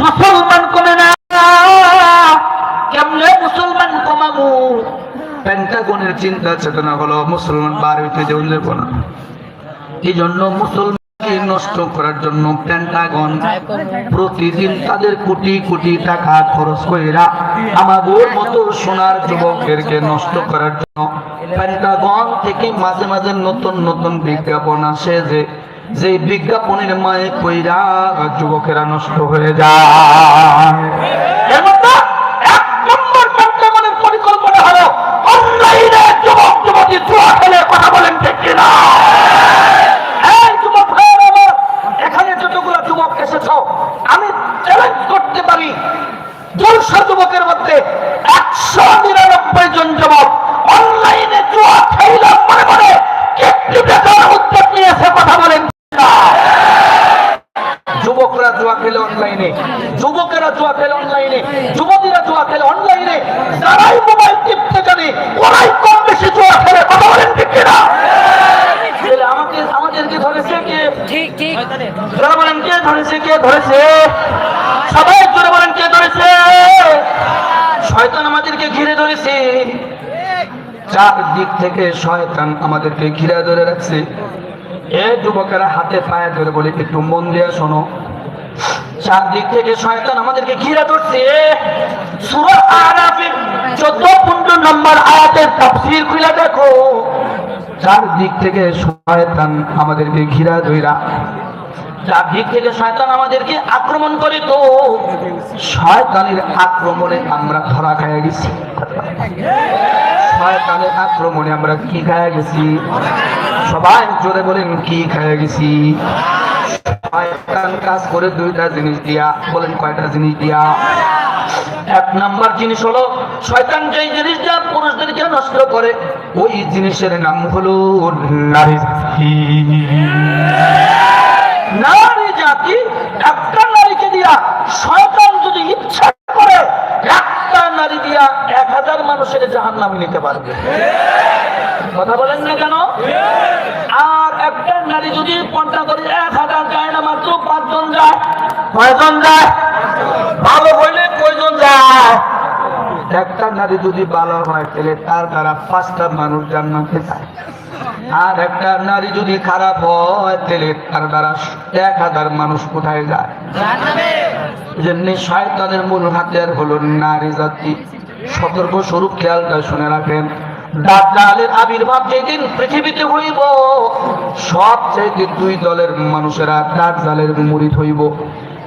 মুসলমান কমে না। কেমনে মুসলমান কমাবো? পেন্টাগনের চিন্তা চেতনা হলো মুসলমান বার হইতে যেমন না। এই জন্য মুসলমানকে নষ্ট করার জন্য প্রতিদিন তাদের কোটি কোটি টাকা খরচ কইরা আমাদের মতো সোনার যুবকেরকে নষ্ট করার জন্য পেন্টাগন থেকে মাঝে মাঝে নতুন নতুন বিজ্ঞাপন আসে যে যে বিজ্ঞাপনের মায়ে কইরা যুবকেরা নষ্ট হয়ে যায় এর মধ্যে এক নম্বর পেন্টাগনের পরিকল্পনা হলো অনলাইনে যুবক যুবতী জুয়া খেলে কথা বলেন ঠিক কিনা এই যুবক ভাইয়েরা আমার, এখানে যতগুলো যুবক এসেছ আমি চ্যালেঞ্জ করতে পারি দুশো যুবকের মধ্যে একশো নিরানব্বই জন যুবক অনলাইনে জুয়া খেলাম মনে মনে কেটে দেখার উদ্যোগ নিয়েছে কথা বলেন না। যুবকরা জুয়া খেলে অনলাইনে যুবকেরা জুয়া খেলে অনলাইনে যুবতীরা জুয়া খেলে অনলাইনে যারাই মোবাইল টিপতে জানে ওরাই কম বেশি জুয়া খেলে কথা বলেন ঠিক কিনা তাহলে আমাকে আমাদেরকে ধরেছে কে ঠিক ঠিক যারা বলেন কে ধরেছে কে ধরেছে সবাই জোরে বলেন কে ধরেছে শয়তান আমাদেরকে ঘিরে ধরেছে চার দিক থেকে শয়তান আমাদেরকে ঘিরে ধরে রাখছে। এ যুবকেরা হাতে পায়ে ধরে বলে, একটু মন দিয়ে শোনো। চারদিক থেকে শয়তান আমাদেরকে ঘিরে ধরছে। 14 15 নম্বর আয়াতের তাফসীর খুলে দেখো। চারদিক থেকে শয়তান আমাদেরকে ঘিরা ধইরা চারদিক থেকে শয়তান আমাদেরকে আক্রমণ করে তো। শয়তানের আক্রমণে আমরা ধরা খাইয়া গেছি। শয়তানের আক্রমণে আমরা কি খাইয়া গেছি? সবাই জোরে বলেন, কি খাইয়া গেছি? শয়তান কাজ করে দুইটা জিনিস দিয়া, বলেন কয়টা জিনিস দিয়া? এক নাম্বার জিনিস হলো, শয়তান যেই জিনিসটা পুরুষদেরকে নষ্ট করে, ওই জিনিসের নাম হলো নারী। নারী জাতি, একটা নারীকে দিয়া শয়তান যদি ইচ্ছা করে, একটা নারী দিয়া এক হাজার মানুষের জাহান নামে নিতে পারবে। কথা বলেন না কেন? আর একটা নারী যদি পন্থা করে এক হাজার যায় না, মাত্র পাঁচজন যায়। কয়জন যায়? ভালো হইলে কয়জন যায়? একটা নারী যদি ভালো হয়, তাহলে তার দ্বারা পাঁচটা মানুষ জান্নাতে যায়। আর একটা নারী যদি খারাপ হয়, তাহলে তার দ্বারা এক হাজার মানুষ কোথায় যায়? শয়তানের মূল হাতিয়ার হলো নারী জাতি। সতর্ক স্বরূপ খেয়ালটা শুনে রাখেন। দুই দলের মানুষেরা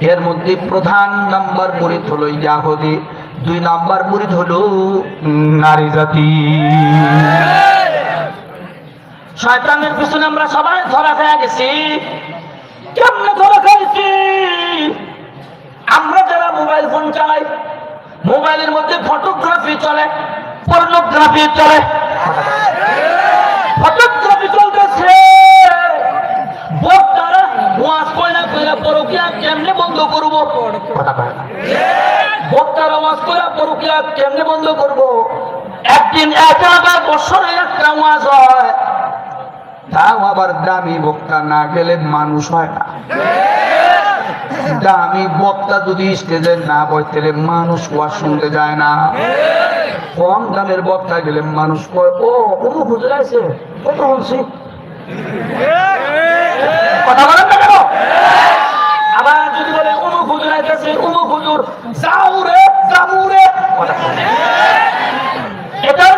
এর মধ্যে প্রধান নাম্বার মুরিদ হলো দুই হলো নারী জাতি। শয়তানের পিছনে আমরা সবাই ধরা খেয়ে গেছি। কেমনে ধরা খাইছি আমরা যারা মোবাইল ফোন চালাই, মোবাইলের মধ্যে ফটোগ্রাফি চলে পর্নোগ্রাফি চলে। ফটোগ্রাফি চলতেছে। বক্তারা ওয়াজ কইনা কইনা পরকিয়া কেমনে বন্ধ করব? কয় না। ওয়াজ কইরা পরকিয়া কেমনে বন্ধ করব? একদিন একা বছরে একটা ওয়াজ হয়। তাও আবার দামি বক্তা না গেলে মানুষ হয় না। দামি বক্তা যদি স্টেজে না বইতে মানুষ ওয়াজ শুনতে যায় না। কম দামের বক্তা গেলে মানুষ কয়, ও কোনো বুঝে আছে কত বলছি? কথা বলেন না কেন? আবার যদি বলে অমুক হুজুর আইতেছে অমুক হুজুর, যাও রে, যাব রে। কথা। এটার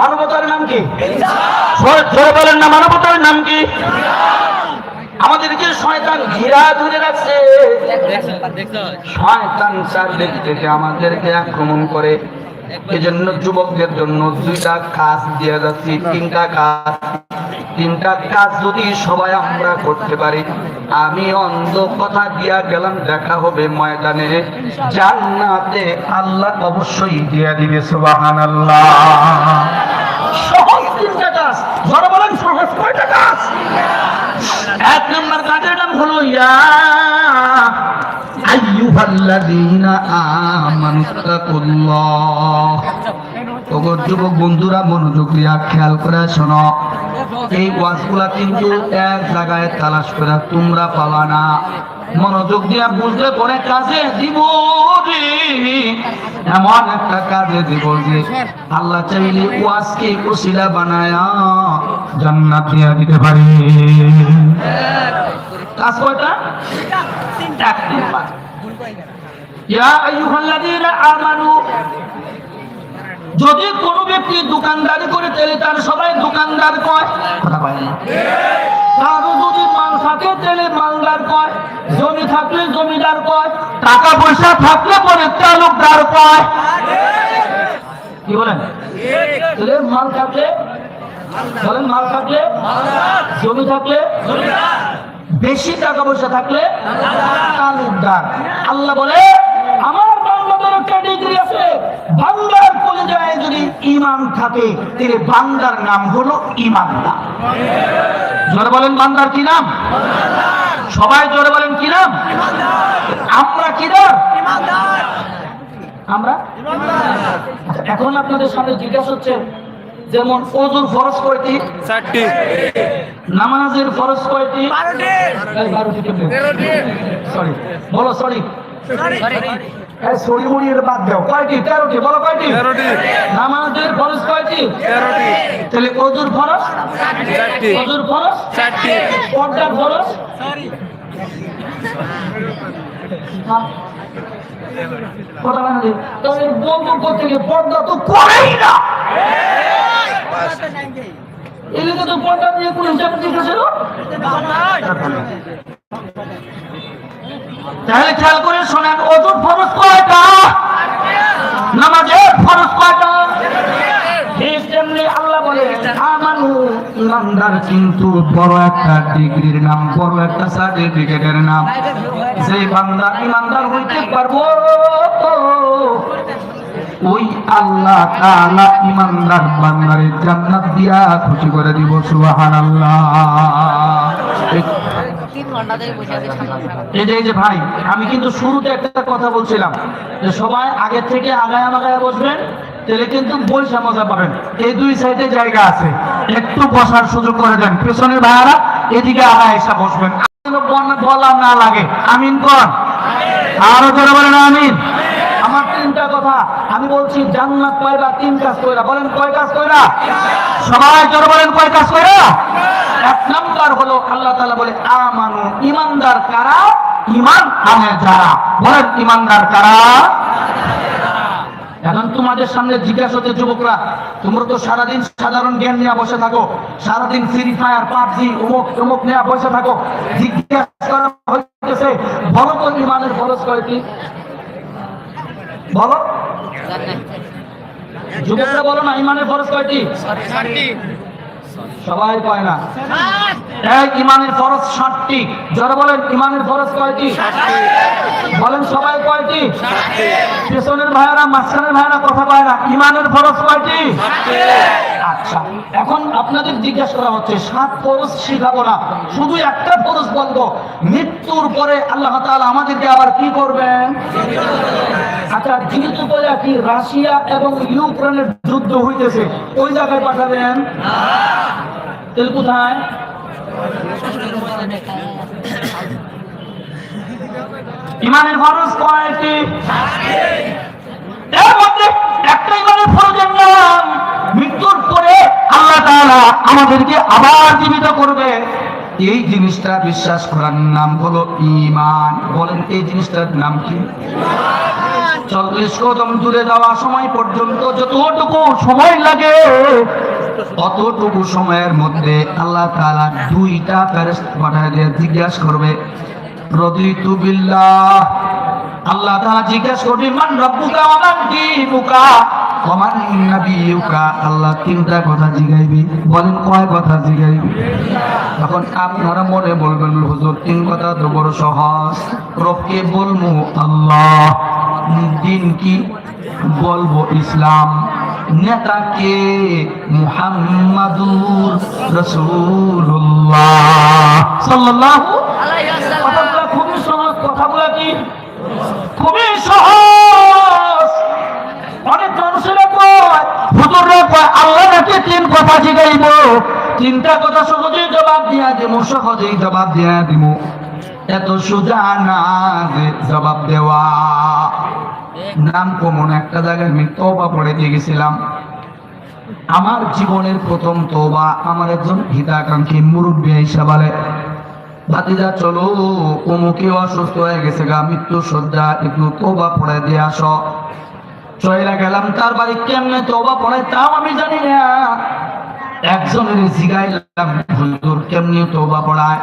মানবতার নাম কি? জোরে বলেন আমাদেরকে শয়তান ঘিরা ধরে রাখছে। শয়তান চারদিক থেকে আমাদেরকে আক্রমণ করে। এজন্য যুবকদের জন্য দুইটা কাজ দিয়ে যাচ্ছি, তিনটা কাজ। তিনটা কাজ যদি সবাই আমরা করতে পারি আমি অন্ধ কথা দিয়া গেলাম দেখা হবে ময়দানে। জান্নাতে আল্লাহ অবশ্যই দিয়া দিবে সহজ তিনটা কাজ। যারা বলেন সহজ কয়টা কাজ? এক নম্বর কাজের নাম হলো ইয়া আইয়ুহাল্লাযীনা আমানুত্তাকুল্লাহ ওগো যুবক বন্ধুরা মনোযোগ দিয়া খেয়াল করে শোনো। এই ওয়াজগুলা কিন্তু এক জায়গায় তালাশ করে, তোমরা পাবা না। মনোযোগ দিয়া বুঝলে পরে কাজে দিব এমন একটা কাজে দিব যে আল্লাহ চাইলে ওয়াজকে কুশিলা বানায়া জান্নাত দিয়া দিতে পারে। কাজ কয়টা। ইয়া আইয়ুহাল্লাযীনা আমানু যদি কোনো ব্যক্তি দোকানদারি করে তাহলে তার সবাই দোকানদার কয়? কারও যদি মাল থাকে মালদার কয়। জমি থাকলে জমিদার কয়। টাকা পয়সা থাকলে পরে কয়। কি বলেন? মাল থাকলে, বলেন মাল থাকলে, জমি থাকলে, বেশি টাকা পয়সা থাকলে তালুকদার আল্লাহ বলে, আমার একটা ডিগ্রি আছে। বাংলার কলেজায় যদি ইমান থাকে তাহলে বাংলার নাম হলো ইমানদার। জোরে বলেন বান্দার কি নাম? সবাই জোরে বলেন কি নাম? আমরা কি নাম আমরা? এখন আপনাদের সামনে জিজ্ঞাসা হচ্ছে যেমন ওজুর ফরজ কয়টি? চারটি। নামাজের ফরজ কয়টি? বারোটি। সরি। বলো সরি। সরি মুড়ি এটা বাদ দাও। কয়টি? তেরোটি। বলো কয়টি? তেরোটি। নামাজের ফরজ কয়টি? তেরোটি। তাহলে ওজুর ফরজ? চারটি। ওজুর ফরজ? চারটি। পর্দার ফরজ? হ্যাঁ। কথা বন্ধু করতে গিয়ে পর্দা তো করেই না। এদিকে তো পর্দা দিয়ে কোনো হিসাব জিজ্ঞাসা তাহলে খেয়াল করে শোনেন অজুর ফরজ কয়টা? নামাজের ফরজ কয়টা? ইমানদার সেই পারব, ওই আল্লাহ বান্দারে জান্নাত দিয়া খুশি করে দিব, সুবহানাল্লাহ তিন ঘণ্টা ধরে বসে আছে সামনে এই যে ভাই, আমি কিন্তু শুরুতে একটা কথা বলছিলাম যে সবাই আগে থেকে আগায় বসবেন, তাহলে কিন্তু বৈশা মজা পাবেন। এই দুই সাইডে জায়গা আছে। একটু বসার সুযোগ করে দেন। পেছনের ভাইয়ারা এদিকে আগায় এসে বসবেন। বলা না লাগে। আমিন কর। আরও জোরে বলেন, আমিন। তিনটা কথা। আমি বলছি, জান্নাত পাইবা, তিন কাজ কইরা। বলেন, কয় কাজ কইরা? সবাই জোরে বলেন, কয় কাজ কইরা? এক নাম্বার হলো, আল্লাহ তাআলা বলে, আমানু ইমানদার কারা? ইমান আনে যারা। বলেন ইমানদার কারা? এখন তোমাদের সামনে জিজ্ঞাসা হচ্ছে, যুবকরা, তোমরা তো সারাদিন সাধারণ জ্ঞান নিয়ে বসে থাকো। সারাদিন ফ্রি ফায়ার পাবজি, অমুক অমুক নিয়ে বসে থাকো। জিজ্ঞাসা করা হইতেছে, বলো তো ইমানের খরচ কয়টি? বলো। যুবকরা বলো না ইমানের খরচ কয়টি? সবাই কয় না। এক ইমানের ফরজ ষাটটি। যারা বলেন ইমানের ফরজ কয়টি? বলেন সবাই কয়টি? পেছনের ভাইয়ারা মাঝখানের ভাইয়ারা কথা কয় না। ইমানের ফরজ কয়টি? আচ্ছা এখন আপনাদের জিজ্ঞাসা করা হচ্ছে সাত ফরজ শিখাবো না। শুধু একটা ফরজ বলব। মৃত্যুর পরে আল্লাহ তাআলা আমাদেরকে আবার কি করবেন? আচ্ছা যেহেতু কি, রাশিয়া এবং ইউক্রেনের যুদ্ধ হইতেছে, ওই জায়গায় পাঠাবেন? তাহলে ইমানের ফরজ কয়টি? মৃত্যুর পরে আল্লাহ আমাদেরকে আবার জীবিত করবে। এই জিনিসটা বিশ্বাস করার নাম হলো ইমান বলেন, এই জিনিসটার নাম কি? চল্লিশ কদম দূরে যাওয়া সময় পর্যন্ত যতটুকু সময় লাগে, অতটুকু সময়ের মধ্যে আল্লাহ তালা দুইটা ফেরেশতা পাঠায় দিয়ে জিজ্ঞাসা করবে, রদিতু বিল্লাহ আল্লাহ তাআলা জিজ্ঞাসা করবে, মান রব্বুকা ওয়া মান দীনুকা? ওয়া মান নাবিয়ুকা? আল্লাহ তিনটা কথা জিগাইবি, বলেন কয় কথা জিগাইবি? তখন আপনারা মনে বলবেন, হুজুর, তিন কথা তো বড় সহজ। রবকে বলব আল্লাহ, দিন কি বলব ইসলাম? নেতাকে মুহাম্মাদুর রসুল্লাহ সাল্লাল্লাহু কথাগুলো খুবই সহজ, কথাগুলো কি? খুবই সহজ। অনেক আল্লাহ নাকি তিন কথা তিনটা কথা সহজেই জবাব দিয়া দিব সহজেই জবাব দিয়া দিব এত সোজা না জবাব দেওয়া। নাম কমন, একটা জায়গায় আমি তবা পড়ে দিয়ে গেছিলাম। আমার জীবনের প্রথম তোবা আমার একজন হিতাকাঙ্ক্ষী মুরব্বী হিসাবে ভাতিজা, চলো অমুকে অসুস্থ হয়ে গেছে গা মৃত্যু সজ্জা একটু তোবা পড়ে দিয়ে আস। চলে গেলাম, তার বাড়ি কেমনে তোবা পড়ে তাও আমি জানি না। একজনের কেমনি তোবা পড়ায়?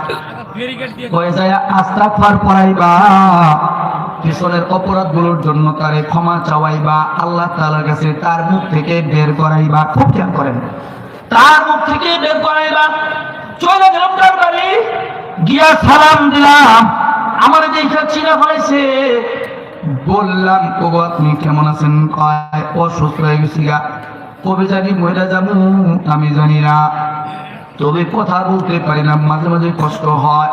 জন্য তারে ক্ষমা চাওয়াইবা। আল্লাহ তাআলার কাছে তার মুখ থেকে বের করাইবা। খুব খেয়াল করেন। তার মুখ থেকে বের করাইবা। চলে গেলাম তার বাড়ি। গিয়া সালাম দিলাম। আমার দেখে চিনা হয়েছে। বললাম, ওগো, আপনি কেমন আছেন? কয়, অসুস্থ হয়ে গেছি গা। কবে জানি মহিলা যাব আমি জানি না। তবে কথা বলতে পারি না, মাঝে মাঝে কষ্ট হয়।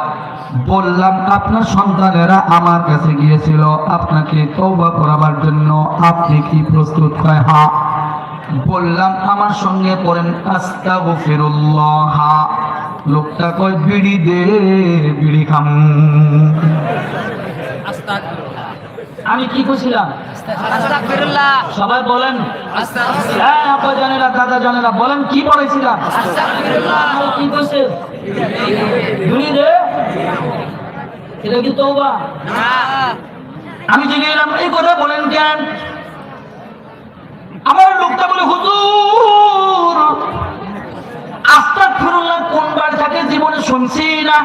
বললাম, আপনার সন্তানেরা আমার কাছে গিয়েছিল। আপনাকে তওবা করাবার জন্য আপনি কি প্রস্তুত? হয় হ্যাঁ। বললাম, আমার সঙ্গে পড়েন, আস্তাগফিরুল্লাহ। লোকটা কয় বিড়ি দে বিড়ি খাম। আমি কি করছিলাম সবাই বলেন। হ্যাঁ আপা জানেরা দাদা জানেরা বলেন কি পড়েছিলাম কি করছে বিড়ি দে। এটা কি তওবা? আমি জেনে এলাম এই কথা বলেন কেন? আমার লোকটা বলে হুজুর আস্তাক ফিরুল্লাহ জীবনে শুনছি না।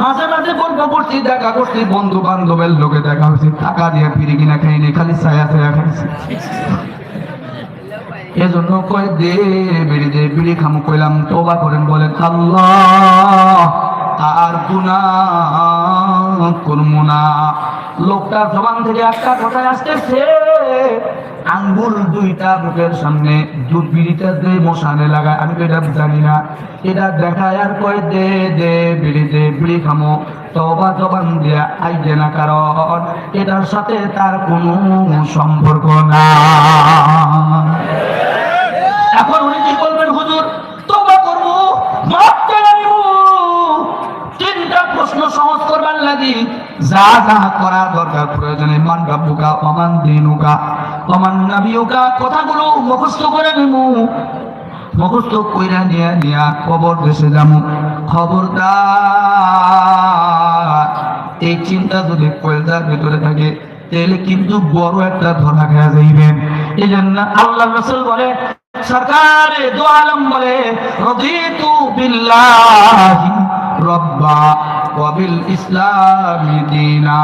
মাঝে মাঝে গল্প করছি দেখা করছি বন্ধু বান্ধবের লোকে দেখা হয়েছে। টাকা দিয়ে ফিরে কিনা খাইনি খালি ছায়া ছায়া খাইছি। এজন্য কয়, দে, বিড়ি দে, বিড়ি খামু। কইলাম, তোবা করেন। বলেন আল্লাহ আর গুনা করব না লোকটার জবান থেকে একটা কথা আসতেছে আঙ্গুল দুইটা মুখের সামনে দুধ বিড়িটা দে মশানে লাগায়, আমি তো এটা জানি না। এটা দেখায় আর কয়, দে দে, বিড়ি দে, বিড়ি খামো। তবা জবান দিয়া আইজে না, কারণ এটার সাথে তার কোনো সম্পর্ক না এখন উনি কি বলবেন, হুজুর? তোবা করব মাপ চেয়ে তিনটা প্রশ্ন সহজ করবার লাগি। যা যা করা দরকার, প্রয়োজনে মান রাব্বুকা অমান দিনুকা অমান নাবিয়ুকা, কথাগুলো মুখস্থ করে নিব মুখস্থ কইরা নিয়ে, নিয়া কবর দেশে যাব খবরদার, এই চিন্তা যদি কলজার ভিতরে থাকে, তাহলে কিন্তু বড় একটা ধরা খেয়া যাইবেন। এই জন্য আল্লাহ রসুল বলে, সরকারে দো আলম বলে, রদিতু বিল্লাহি রব্বা। দিনা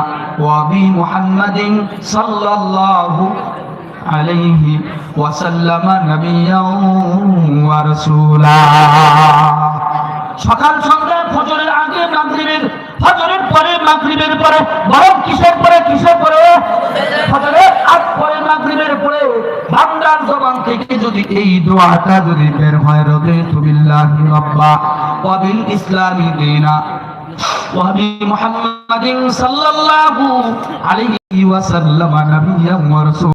ওয়াবি মুহাম্মাদিন সাল্লাল্লাহু আলাইহি ওয়াসাল্লাম নাবিয়্যাও ওয়া রাসূলা। সকাল সন্ধ্যা, ফজরের আগে মাগরিবের, ফজরের পরে মাগরিবের পরে বরং কিসের পরে কিসের পরে? ফজরের আগ পরে মাগরিবের পরে। বান্দার জবান থেকে যদি এই দোয়াটা যদি বের হয় রদিতু বিল্লাহি রাব্বা ওয়া বিল ইসলামি দীনা ওয়া বি মুহাম্মাদিন সাল্লাল্লাহু আলাইহি ওয়া সাল্লাম নাবিয়্যান ওয়া রাসূলা